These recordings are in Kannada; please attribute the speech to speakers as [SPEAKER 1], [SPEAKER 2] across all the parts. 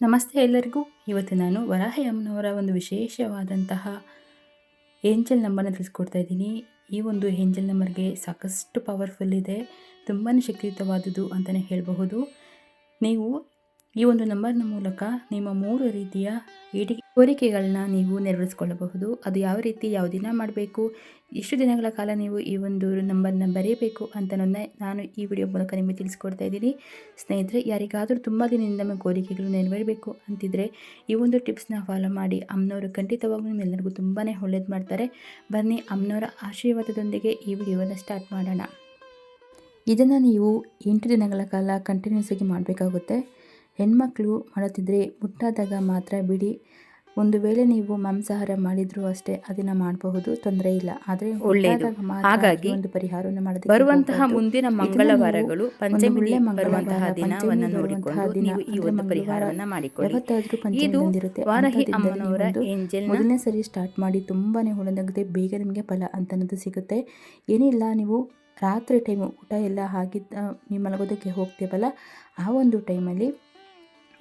[SPEAKER 1] ನಮಸ್ತೆ ಎಲ್ಲರಿಗೂ. ಇವತ್ತು ನಾನು ವರಾಹಯಮ್ಮನವರ ಒಂದು ವಿಶೇಷವಾದಂತಹ ಏಂಜಲ್ ನಂಬರ್ನ ತಿಳಿಸ್ಕೊಡ್ತಾ ಇದ್ದೀನಿ. ಈ ಒಂದು ಏಂಜಲ್ ನಂಬರ್ಗೆ ಸಾಕಷ್ಟು ಪವರ್ಫುಲ್ ಇದೆ. ತುಂಬಾ ಶಕ್ತಿಯುತವಾದುದು ಅಂತಲೇ ಹೇಳಬಹುದು. ನೀವು ಈ ಒಂದು ನಂಬರ್ನ ಮೂಲಕ ನಿಮ್ಮ ಮೂರು ರೀತಿಯ ಇಡೀ ಕೋರಿಕೆಗಳನ್ನ ನೀವು ನೆರವೇರಿಸ್ಕೊಳ್ಳಬಹುದು. ಅದು ಯಾವ ರೀತಿ ಯಾವ ದಿನ ಮಾಡಬೇಕು, ಎಷ್ಟು ದಿನಗಳ ಕಾಲ ನೀವು ಈ ಒಂದು ನಂಬರ್ನ ಬರೆಯಬೇಕು ಅಂತ ನಾನು ಈ ವಿಡಿಯೋ ಮೂಲಕ ನಿಮಗೆ ತಿಳಿಸ್ಕೊಡ್ತಾ ಇದ್ದೀನಿ. ಸ್ನೇಹಿತರೆ, ಯಾರಿಗಾದರೂ ತುಂಬ ದಿನದಿಂದ ನಮ್ಮ ಕೋರಿಕೆಗಳು ನೆರವೇರಬೇಕು ಅಂತಿದ್ರೆ ಈ ಒಂದು ಟಿಪ್ಸ್ನ ಫಾಲೋ ಮಾಡಿ. ಅಮ್ಮನವರು ಖಂಡಿತವಾಗ್ಲೂ ನಿಮ್ಮೆಲ್ಲರಿಗೂ ತುಂಬಾ ಒಳ್ಳೇದು ಮಾಡ್ತಾರೆ. ಬನ್ನಿ ಅಮ್ಮನವರ ಆಶೀರ್ವಾದದೊಂದಿಗೆ ಈ ವಿಡಿಯೋನ ಸ್ಟಾರ್ಟ್ ಮಾಡೋಣ. ಇದನ್ನು ನೀವು ಎಂಟು ದಿನಗಳ ಕಾಲ ಕಂಟಿನ್ಯೂಸ್ ಆಗಿ ಮಾಡಬೇಕಾಗುತ್ತೆ. ಹೆಣ್ಮಕ್ಳು ಮಾಡುತ್ತಿದ್ದರೆ ಮುಟ್ಟಾದಾಗ ಮಾತ್ರ ಬಿಡಿ. ಒಂದು ವೇಳೆ ನೀವು ಮಾಂಸಾಹಾರ ಮಾಡಿದ್ರು ಅಷ್ಟೇ ಅದನ್ನ ಮಾಡಬಹುದು ತೊಂದರೆ ಇಲ್ಲ. ಆದ್ರೆ
[SPEAKER 2] ಒಳ್ಳೆಯದು. ಹಾಗಾಗಿ
[SPEAKER 1] ಒಂದು ಪರಿಹಾರವನ್ನು ಮಾಡೋದಕ್ಕೆ
[SPEAKER 2] ಬರುವಂತಹ ಮುಂದಿನ ಮಂಗಳವಾರಗಳು ಪಂಚಮಿ ಬರುವಂತಹ ದಿನವನ್ನು ನೋಡಿಕೊಂಡು ನೀವು ಈ ಒಂದು ಪರಿಹಾರವನ್ನ ಮಾಡಿಕೊಳ್ಳಿ.
[SPEAKER 1] ಯಾವತ್ತಾದ್ರೂ ಪಂಚಮಿ
[SPEAKER 2] ಇದು
[SPEAKER 1] ಬಂದಿರುತ್ತೆ.
[SPEAKER 2] ವಾರಾಹಿ ಅಮ್ಮನವರ
[SPEAKER 1] ಒಂದು ಮೊದಲನೇ ಸರಿ ಸ್ಟಾರ್ಟ್ ಮಾಡಿ ತುಂಬಾನೇ ಒಳ್ಳೆದಾಗುತ್ತೆ ಬೇಗ ನಿಮಗೆ ಫಲ ಅಂತ ಅನ್ನೋದು ಸಿಗುತ್ತೆ. ಏನಿಲ್ಲ ನೀವು ರಾತ್ರಿ ಟೈಮು ಊಟ ಎಲ್ಲ ಹಾಕಿದ್ದ ನೀವು ಮಲಗೋದಕ್ಕೆ ಹೋಗ್ತೀವಲ್ಲ ಆ ಒಂದು ಟೈಮಲ್ಲಿ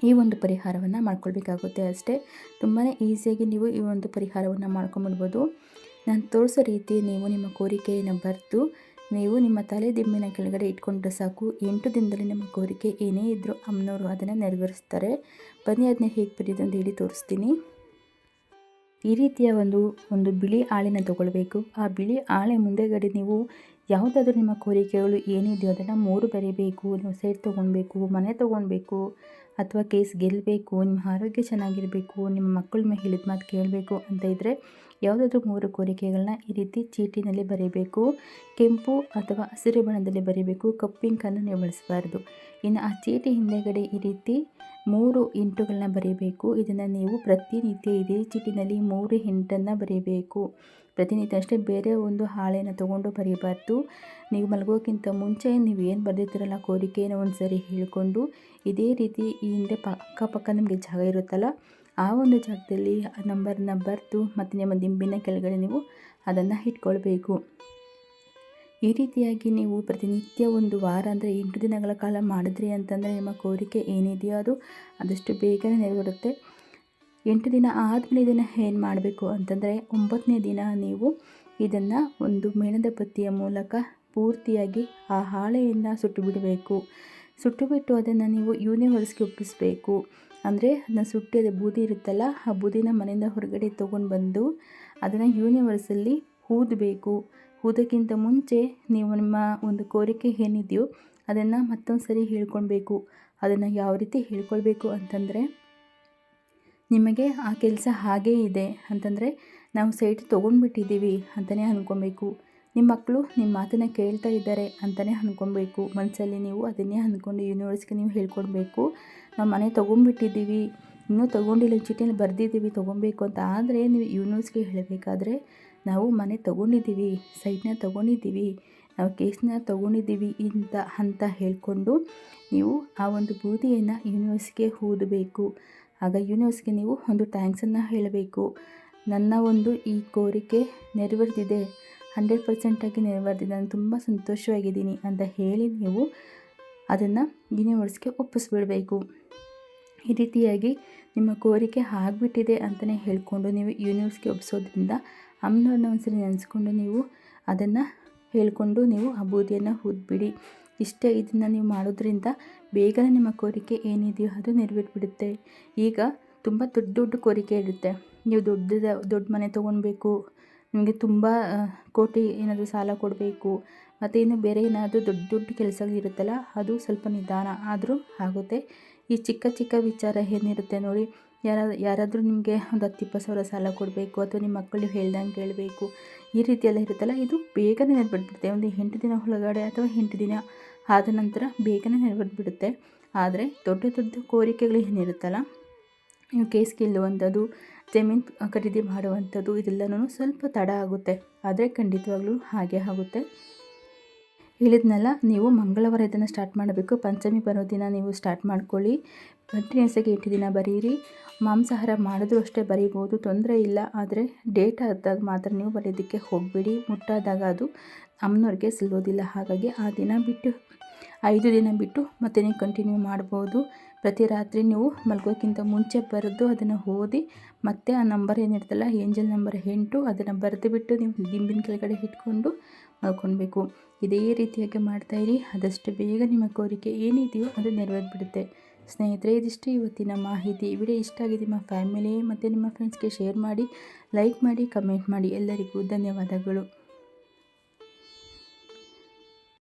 [SPEAKER 1] ಈ ಒಂದು ಪರಿಹಾರವನ್ನು ಮಾಡ್ಕೊಳ್ಬೇಕಾಗುತ್ತೆ ಅಷ್ಟೇ. ತುಂಬಾ ಈಸಿಯಾಗಿ ನೀವು ಈ ಒಂದು ಪರಿಹಾರವನ್ನು ಮಾಡ್ಕೊಂಬಿಡ್ಬೋದು ನಾನು ತೋರಿಸೋ ರೀತಿ ನೀವು ನಿಮ್ಮ ಕೋರಿಕೆಯನ್ನು ಬರೆದು, ನೀವು ನಿಮ್ಮ ತಲೆ ದಿಮ್ಮಿನ ಕೆಳಗಡೆ ಇಟ್ಕೊಂಡ್ರೆ ಸಾಕು. ಎಂಟು ದಿನದಲ್ಲಿ ನಿಮ್ಮ ಕೋರಿಕೆ ಏನೇ ಇದ್ದರೂ ಅಮ್ಮನವರು ಅದನ್ನು ನೆರವೇರಿಸ್ತಾರೆ. ಬನ್ನಿ ಅದನ್ನ ಹೇಗೆ ಬರೀದು ಅಂತ ಹೇಳಿ ತೋರಿಸ್ತೀನಿ. ಈ ರೀತಿಯ ಒಂದು ಒಂದು ಬಿಳಿ ಹಾಳೆನ ತಗೊಳ್ಬೇಕು. ಆ ಬಿಳಿ ಆಳೆ ಮುಂದೆಗಡೆ ನೀವು ಯಾವುದಾದ್ರೂ ನಿಮ್ಮ ಕೋರಿಕೆಗಳು ಏನಿದೆಯೋ ಅದನ್ನು ಮೂರು ಬರೀಬೇಕು, ನೀವು ಸೈಟ್ ತೊಗೊಳ್ಬೇಕು, ಮನೆ ತೊಗೊಳ್ಬೇಕು ಅಥವಾ ಕೇಸ್ ಗೆಲ್ಲಬೇಕು, ನಿಮ್ಮ ಆರೋಗ್ಯ ಚೆನ್ನಾಗಿರಬೇಕು, ನಿಮ್ಮ ಮಕ್ಕಳ ಮೇಲೆ ಹೇಳಿದ ಮಾತು ಕೇಳಬೇಕು ಅಂತ ಇದ್ದರೆ ಯಾವುದಾದ್ರೂ ಮೂರು ಕೋರಿಕೆಗಳನ್ನ ಈ ರೀತಿ ಚೀಟಿನಲ್ಲಿ ಬರೀಬೇಕು. ಕೆಂಪು ಅಥವಾ ಹಸಿರು ಬಣ್ಣದಲ್ಲಿ ಬರೀಬೇಕು. ಕಪ್ಪಿಂಕನ್ನು ನೀವು ಬಳಸಬಾರ್ದು. ಇನ್ನು ಆ ಚೀಟಿ ಹಿಂದೆಗಡೆ ಈ ರೀತಿ ಮೂರು ಇಂಟುಗಳನ್ನ ಬರೀಬೇಕು. ಇದನ್ನು ನೀವು ಪ್ರತಿನಿತ್ಯ ಇದೇ ಚೀಟಿನಲ್ಲಿ ಮೂರು ಹಿಂಟನ್ನು ಬರೀಬೇಕು. ಪ್ರತಿನಿತ್ಯ ಅಷ್ಟೇ ಬೇರೆ ಒಂದು ಹಾಳೆಯನ್ನು ತೊಗೊಂಡು ಬರೀಬಾರ್ದು. ನೀವು ಮಲಗೋಕ್ಕಿಂತ ಮುಂಚೆ ನೀವು ಏನು ಬರೆದಿರ್ತೀರಲ್ಲ ಕೋರಿಕೆಯನ್ನು ಒಂದು ಸರಿ ಹೇಳಿಕೊಂಡು ಇದೇ ರೀತಿ ಈ ಹಿಂದೆ ಪಕ್ಕಪಕ್ಕ ನಿಮಗೆ ಜಾಗ ಇರುತ್ತಲ್ಲ ಆ ಒಂದು ಜಾಗದಲ್ಲಿ ಆ ನಂಬರ್ನ ಬರೆದು ಮತ್ತು ನಿಮ್ಮ ದಿಂಬಿನ ಕೆಳಗಡೆ ನೀವು ಅದನ್ನು ಇಟ್ಕೊಳ್ಬೇಕು. ಈ ರೀತಿಯಾಗಿ ನೀವು ಪ್ರತಿನಿತ್ಯ ಒಂದು ವಾರ ಅಂದರೆ ಎಂಟು ದಿನಗಳ ಕಾಲ ಮಾಡಿದ್ರಿ ಅಂತಂದರೆ ನಿಮ್ಮ ಕೋರಿಕೆ ಏನಿದೆಯೋ ಅದು ಅದಷ್ಟು ಬೇಗನೆ ನೆರವೇರುತ್ತೆ. ಎಂಟು ದಿನ ಆದಮೇಲೆ ಇದನ್ನು ಏನು ಮಾಡಬೇಕು ಅಂತಂದರೆ ಒಂಬತ್ತನೇ ದಿನ ನೀವು ಇದನ್ನು ಒಂದು ಮೇಣದ ಬತ್ತಿಯ ಮೂಲಕ ಪೂರ್ತಿಯಾಗಿ ಆ ಹಾಳೆಯನ್ನು ಸುಟ್ಟು ಬಿಡಬೇಕು ಸುಟ್ಟು ಬಿಟ್ಟು ಅದನ್ನು ನೀವು ಯೂನಿವರ್ಸ್ಗೆ ಒಪ್ಪಿಸಬೇಕು. ಅಂದರೆ ಅದನ್ನ ಸುಟ್ಟಿ ಅದು ಬೂದಿ ಇರುತ್ತಲ್ಲ, ಆ ಬೂದಿನ ಮನೆಯಿಂದ ಹೊರಗಡೆ ತೊಗೊಂಡು ಬಂದು ಅದನ್ನು ಯೂನಿವರ್ಸಲ್ಲಿ ಊದಬೇಕು ಊದಕ್ಕಿಂತ ಮುಂಚೆ ನೀವು ನಿಮ್ಮ ಒಂದು ಕೋರಿಕೆ ಏನಿದೆಯೋ ಅದನ್ನು ಮತ್ತೊಂದು ಸರಿ ಹೇಳ್ಕೊಳ್ಬೇಕು. ಅದನ್ನು ಯಾವ ರೀತಿ ಹೇಳ್ಕೊಳ್ಬೇಕು ಅಂತಂದರೆ, ನಿಮಗೆ ಆ ಕೆಲಸ ಹಾಗೇ ಇದೆ ಅಂತಂದರೆ ನಾವು ಸೈಟ್ ತೊಗೊಂಡ್ಬಿಟ್ಟಿದ್ದೀವಿ ಅಂತಲೇ ಅಂದ್ಕೊಬೇಕು ನಿಮ್ಮ ಮಕ್ಕಳು ನಿಮ್ಮ ಮಾತನ್ನು ಕೇಳ್ತಾ ಇದ್ದಾರೆ ಅಂತಲೇ ಅಂದ್ಕೊಬೇಕು ಮನಸ್ಸಲ್ಲಿ ನೀವು ಅದನ್ನೇ ಅಂದ್ಕೊಂಡು ಯೂನಿವರ್ಸ್ಗೆ ನೀವು ಹೇಳ್ಕೊಡ್ಬೇಕು. ನಾವು ಮನೆ ತೊಗೊಂಡ್ಬಿಟ್ಟಿದ್ದೀವಿ. ಇನ್ನೂ ತೊಗೊಂಡಿಲ್ಲ, ಚೀಟಿಯಲ್ಲಿ ಬರೆದಿದ್ದೀವಿ, ತೊಗೊಬೇಕು ಅಂತ ಆದರೆ ನೀವು ಯೂನಿವರ್ಸ್ಗೆ ಹೇಳಬೇಕಾದ್ರೆ ನಾವು ಮನೆ ತೊಗೊಂಡಿದ್ದೀವಿ ಸೈಟ್ನ ತೊಗೊಂಡಿದ್ದೀವಿ, ನಾವು ಕೇಸ್ನ ತೊಗೊಂಡಿದ್ದೀವಿ ಇಂತ ಅಂತ ಹೇಳಿಕೊಂಡು ನೀವು ಆ ಒಂದು ಬೂದಿಯನ್ನು ಯೂನಿವರ್ಸ್ಗೆ ಹೂದಬೇಕು ಆಗ ಯೂನಿವರ್ಸ್ಗೆ ನೀವು ಒಂದು ಥ್ಯಾಂಕ್ಸನ್ನು ಹೇಳಬೇಕು. ನನ್ನ ಒಂದು ಈ ಕೋರಿಕೆ ನೆರವೇರ್ದಿದೆ. ಹಂಡ್ರೆಡ್ ಪರ್ಸೆಂಟಾಗಿ ನೆರವೇರಿದೆ ನಾನು ತುಂಬ ಸಂತೋಷವಾಗಿದ್ದೀನಿ ಅಂತ ಹೇಳಿ ನೀವು ಅದನ್ನು ಯೂನಿವರ್ಸ್ಗೆ ಒಪ್ಪಿಸ್ಬಿಡಬೇಕು. ಈ ರೀತಿಯಾಗಿ ನಿಮ್ಮ ಕೋರಿಕೆ ಆಗಿಬಿಟ್ಟಿದೆ ಅಂತಲೇ ಹೇಳಿಕೊಂಡು ನೀವು ಯೂನಿವರ್ಸ್ಗೆ ಒಪ್ಪಿಸೋದ್ರಿಂದ ಅಮ್ಮನವ್ರನ್ನ ಒಂದ್ಸರಿ ನೆನೆಸ್ಕೊಂಡು ನೀವು ಅದನ್ನು ಹೇಳಿಕೊಂಡು ನೀವು ಆ ಬೂದಿಯನ್ನು ಊದ್ಬಿಡಿ ಇಷ್ಟೇ ಇದನ್ನು ನೀವು ಮಾಡೋದ್ರಿಂದ ಬೇಗನೆ ನಿಮ್ಮ ಕೋರಿಕೆ ಏನಿದೆಯೋ ಅದು ನೆರವೇರಿಬಿಡುತ್ತೆ. ಈಗ ತುಂಬ ದೊಡ್ಡ ದೊಡ್ಡ ಕೋರಿಕೆ ಇರುತ್ತೆ. ನೀವು ದೊಡ್ಡದ, ದೊಡ್ಡ ಮನೆ ತೊಗೊಳ್ಬೇಕು ನಿಮಗೆ ತುಂಬ ಕೋಟಿ ಏನಾದರೂ ಸಾಲ ಕೊಡಬೇಕು, ಮತ್ತು ಇನ್ನು ಬೇರೆ ಏನಾದರೂ ದೊಡ್ಡ ದೊಡ್ಡ ಕೆಲಸಗಳಿರುತ್ತಲ್ಲ ಅದು ಸ್ವಲ್ಪ ನಿಧಾನ ಆದರೂ ಆಗುತ್ತೆ. ಈ ಚಿಕ್ಕ ಚಿಕ್ಕ ವಿಚಾರ ಏನಿರುತ್ತೆ ನೋಡಿ, ಯಾರ, ಯಾರಾದರೂ ನಿಮಗೆ ಒಂದು ಹತ್ತು ಇಪ್ಪತ್ತು ಸಾವಿರ ಸಾಲ ಕೊಡಬೇಕು, ಅಥವಾ ನಿಮ್ಮ ಮಕ್ಕಳಿಗೆ ಹೇಳ್ದಂಗೆ ಕೇಳಬೇಕು, ಈ ರೀತಿಯೆಲ್ಲ ಇರುತ್ತಲ್ಲ, ಇದು ಬೇಗನೆ ನೆರವೇರ್ಬಿಡುತ್ತೆ ಒಂದು ಎಂಟು ದಿನ ಒಳಗಡೆ ಅಥವಾ ಎಂಟು ದಿನ ಆದ ನಂತರ ಬೇಗನೆ ನೆರವೇರ್ಬಿಡುತ್ತೆ ಆದರೆ ದೊಡ್ಡ ದೊಡ್ಡ ಕೋರಿಕೆಗಳು ಏನಿರುತ್ತಲ್ಲ ನೀವು ಗೆಲ್ಲುವಂಥದ್ದು ಜಮೀನು ಖರೀದಿ ಮಾಡುವಂಥದ್ದು ಇದೆಲ್ಲನೂ ಸ್ವಲ್ಪ ತಡ ಆಗುತ್ತೆ. ಆದರೆ ಖಂಡಿತವಾಗ್ಲೂ ಹಾಗೆ ಆಗುತ್ತೆ. ಹೇಳಿದ್ನಲ್ಲ, ನೀವು ಮಂಗಳವಾರ ಇದನ್ನು ಸ್ಟಾರ್ಟ್ ಮಾಡಬೇಕು. ಪಂಚಮಿ ಬರೋ ದಿನ ನೀವು ಸ್ಟಾರ್ಟ್ ಮಾಡ್ಕೊಳ್ಳಿ. ಕಂಟಿನ್ಯೂಸ್ ಆಗಿ ಎಂಟು ದಿನ ಬರೀರಿ. ಮಾಂಸಾಹಾರ ಮಾಡಿದ್ರೂ ಅಷ್ಟೇ ಬರೀಬೋದು. ತೊಂದರೆ ಇಲ್ಲ. ಆದರೆ ಡೇಟ್ ಆದಾಗ ಮಾತ್ರ ನೀವು ಬರೆಯೋದಕ್ಕೆ ಹೋಗಬೇಡಿ. ಮುಟ್ಟಾದಾಗ ಅದು ಅಮ್ಮನವ್ರಿಗೆ ಸಿಲ್ಲೋದಿಲ್ಲ ಹಾಗಾಗಿ ಆ ದಿನ ಬಿಟ್ಟು ಐದು ದಿನ ಬಿಟ್ಟು ಮತ್ತೆ ನೀವು ಕಂಟಿನ್ಯೂ ಮಾಡ್ಬೋದು. ಪ್ರತಿ ರಾತ್ರಿ ನೀವು ಮಲ್ಗೋಕ್ಕಿಂತ ಮುಂಚೆ ಬರೆದು ಅದನ್ನು ಓದಿ, ಮತ್ತೆ ಆ ನಂಬರ್ ಏನಿರ್ತಲ್ಲ ಏಂಜಲ್ ನಂಬರ್ ಎಂಟು ಅದನ್ನು ಬರೆದು ಬಿಟ್ಟು ನೀವು ದಿಂಬಿನ ಕೆಳಗಡೆ ಇಟ್ಕೊಂಡು ಮಲ್ಕೊಳ್ಬೇಕು. ಇದೇ ರೀತಿಯಾಗಿ ಮಾಡ್ತಾಯಿರಿ ಆದಷ್ಟು ಬೇಗ ನಿಮ್ಮ ಕೋರಿಕೆ ಏನಿದೆಯೋ ಅದು ನೆರವೇರಿಬಿಡುತ್ತೆ. ಸ್ನೇಹಿತರೆ, ಇದಿಷ್ಟು ಇವತ್ತಿನ ಮಾಹಿತಿ. ವಿಡಿಯೋ ಇಷ್ಟ ಆಗಿದೆ, ನಿಮ್ಮ ಫ್ಯಾಮಿಲಿ ಮತ್ತು ನಿಮ್ಮ ಫ್ರೆಂಡ್ಸ್ಗೆ ಶೇರ್ ಮಾಡಿ ಲೈಕ್ ಮಾಡಿ ಕಮೆಂಟ್ ಮಾಡಿ. ಎಲ್ಲರಿಗೂ ಧನ್ಯವಾದಗಳು.